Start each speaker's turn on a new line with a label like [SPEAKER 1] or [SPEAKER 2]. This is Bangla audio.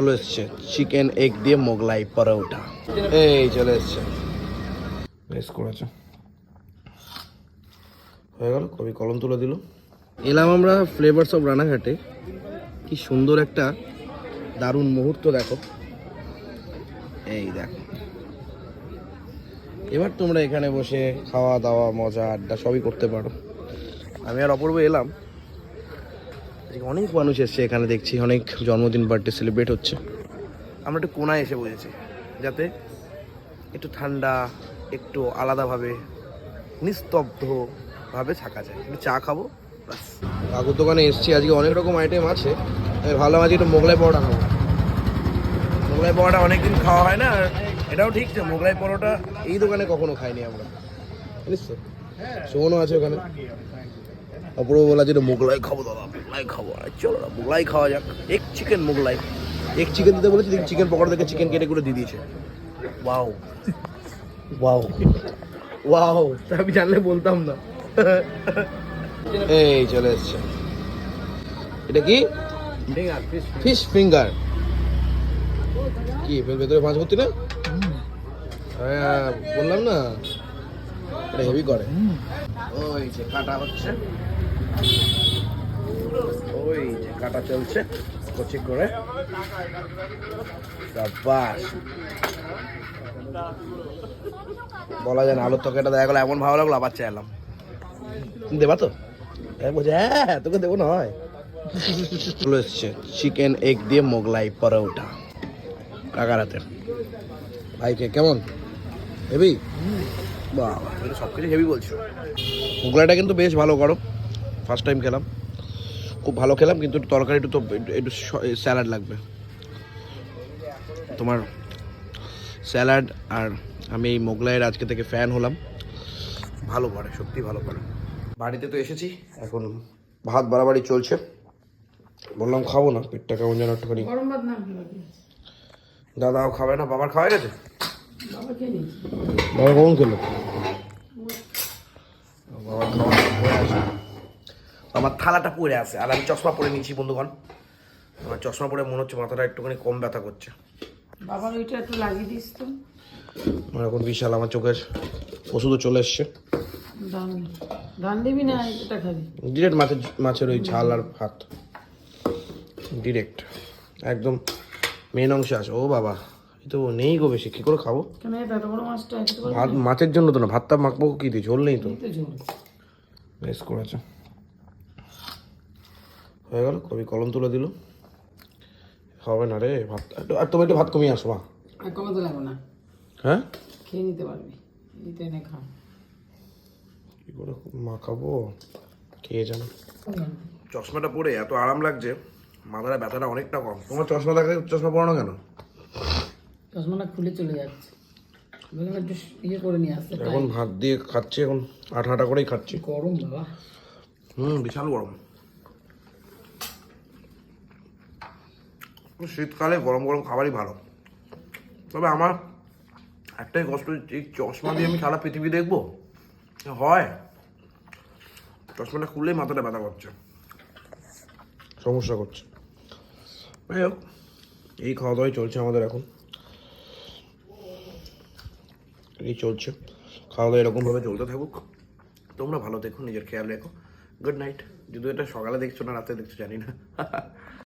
[SPEAKER 1] চলে এসছে। চিকেন এগ দিয়ে মোগলাই পরোটা। এই চলে এসছে। বেশ করেছে। হয়ে গেল কবি কলম তুলে দিল। এলাম আমরা ফ্লেভারস অফ রানাঘাটে। কি সুন্দর একটা দারুণ মুহূর্ত দেখো। এই দেখো। এবার তোমরা এখানে বসে খাওয়া দাওয়া মজা আড্ডা সবই করতে পারো। আমি আর অপূর্ব এলাম। অনেক মানুষ এসছে, এখানে দেখছি অনেক জন্মদিন বার্থডে সেলিব্রেট হচ্ছে। আমরা একটু কোনায় এসে বসেছি, যাতে একটু ঠান্ডা, একটু আলাদাভাবে, নিস্তব্ধভাবে থাকা যায়। একটু চা খাব, ব্যাস। কাকুর দোকানে এসছি, আজকে অনেক রকম আইটেম আছে। আমি ভাবলাম আজকে একটু মোগলাই পরোটা খাব। মোগলাই পরোটা অনেকদিন খাওয়া হয় না এটাও ঠিক যে মোগলাই পরোটা এই দোকানে কখনো খাইনি আমরা। জানিস তো সুমনও আছে ওখানে। অপূর্ব বলা যেটা মোগলাই খাব দাদা মোগলাই খাব। আর চলো না মোগলাই খাওয়া যাক। এক চিকেন মোগলাই। এক চিকেন দিতে বলেছি দেখি চিকেন পকোড়া থেকে চিকেন কেটে করে দিয়ে দিয়েছে। ওয়াও ওয়াও ওয়াও আমি জানলে বলতাম না। এই চলে এসছে। এটা কি? ফিশ ফিঙ্গার কি ভেতরে মাছ ভর্তি না? হ্যাঁ বললাম না। এটা হেভি করে। ওই যে কাটা হচ্ছে। ওই যে কাটা চলছে কচি করে। সাবাস বলা যায় না আলুর তরকারিটা দেখা গেলো এমন ভালো লাগল আবার চাইলাম দেবা তো? হ্যাঁ বলছে হ্যাঁ তোকে দেবো না হয় চলে এসছে চিকেন এগ দিয়ে মোগলাই পরোটা। কাকার হাতের ভাইকে কেমন? হেভি? বাবা। এটা সব কিছু হেভি বলছো। মোগলাইটা কিন্তু বেশ ভালো করো ফার্স্ট টাইম খেলাম। খুব ভালো খেলাম কিন্তু একটু তরকারি একটু তো একটু- স্যালাড লাগবে। তোমার স্যালাড আর আমি এই মোগলাইয়ের আজকে থেকে ফ্যান হলাম। ভালো করে সত্যি ভালো করে। বাড়িতে তো এসেছি এখন ভাত বাড়াবাড়ি চলছে। বললাম খাব না পেটটা কেমন যেন একটুখানি
[SPEAKER 2] গরম?
[SPEAKER 1] দাদাও খাবে না বাবার খাওয়া গেছে?
[SPEAKER 2] বাবা খেয়ে নিয়েছে
[SPEAKER 1] বাবা কখন খেলো বাবার খাওয়া পড়ে আছে আমার থালাটা পড়ে আছে আর আমি চশমা পরে নিয়েছি বন্ধুগণ। আমার চশমা পরে মনে হচ্ছে মাথাটা একটুখানি কম ব্যথা করছে।
[SPEAKER 2] বাবার ওইটা একটু লাগিয়ে দিস তো।
[SPEAKER 1] আমার এখন বিশাল আমার চোখের ওষুধও চলে এসছে।
[SPEAKER 2] ধান ধান দিবি না এটা খাবি?
[SPEAKER 1] ডিরেক্ট মাছের মাছের ওই ঝাল আর ভাত। ডিরেক্ট একদম মেন অংশে আছে। ও বাবা এই তো নেই গো বেশি কী করে খাব?
[SPEAKER 2] কেন এটা এত বড় মাছটা
[SPEAKER 1] ভাত মাছের জন্য তো না ভাতটা মাখবো কি দিয়ে? ঝোল নেই তো। বেশ করেছে। হয়ে গেল কবি কলম তুলে দিল। হবে না রে ভাত একটু- আর তুমি একটু ভাত কমিয়ে আসো মা।
[SPEAKER 2] আর কমাতে লাগবে না।
[SPEAKER 1] হ্যাঁ?
[SPEAKER 2] খেয়ে নিতে পারবি। নিতে এনে খা।
[SPEAKER 1] কি করে মাখাবো? কে জানে? চশমাটা পরে এত আরাম লাগছে মাথাটা ব্যথাটা অনেকটা কম। তোমার চশমা দেখে চশমা পরানো কেন?
[SPEAKER 2] চশমাটা খুলে চলে যাচ্ছে। একটু ইয়ে করে নিয়ে আসতে
[SPEAKER 1] এখন ভাত দিয়ে খাচ্ছি এখন আঠা আঠা করেই খাচ্ছি।
[SPEAKER 2] গরম বাবা।
[SPEAKER 1] হুম বিশাল গরম। শীতকালে গরম গরম খাবারই ভালো। তবে আমার একটাই কষ্ট এই চশমা দিয়ে আমি সারা পৃথিবী দেখব? হয়। চশমাটা খুললেই মাথাটা ব্যথা করছে। সমস্যা করছে। যাই হোক এই খাওয়া দাওয়াই চলছে আমাদের এখন। এই চলছে। খাওয়া দাওয়া এরকমভাবে চলতে থাকুক। তোমরা ভালো দেখো নিজের খেয়াল রেখো। গুড নাইট যদি এটা সকালে দেখছ না, রাতে দেখছ, জানি না।